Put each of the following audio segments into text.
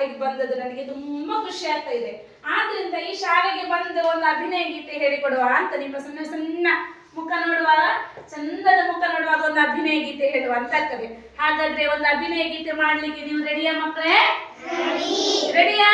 ಶಾಲೆಗೆ ಬಂದದ್ದು ನನಗೆ ತುಂಬಾ ಖುಷಿ ಆಗ್ತಾ ಇದೆ. ಆದ್ರಿಂದ ಈ ಶಾಲೆಗೆ ಬಂದು ಒಂದು ಅಭಿನಯ ಗೀತೆ ಹೇಳಿಕೊಡುವ ಅಂತ ನಿಮ್ಮ ಸಣ್ಣ ಸಣ್ಣ ಮುಖ ನೋಡುವಾಗ ಚಂದದ ಮುಖ ನೋಡುವಾಗ ಒಂದು ಅಭಿನಯ ಗೀತೆ ಹೇಳುವ ಅಂತ ಆಗ್ತದೆ. ಹಾಗಾದ್ರೆ ಒಂದು ಅಭಿನಯ ಗೀತೆ ಮಾಡ್ಲಿಕ್ಕೆ ನೀವು ರೆಡಿಯಾ ಮಕ್ಕಳೇ? ರೆಡಿಯಾ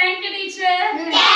Thank you, teacher.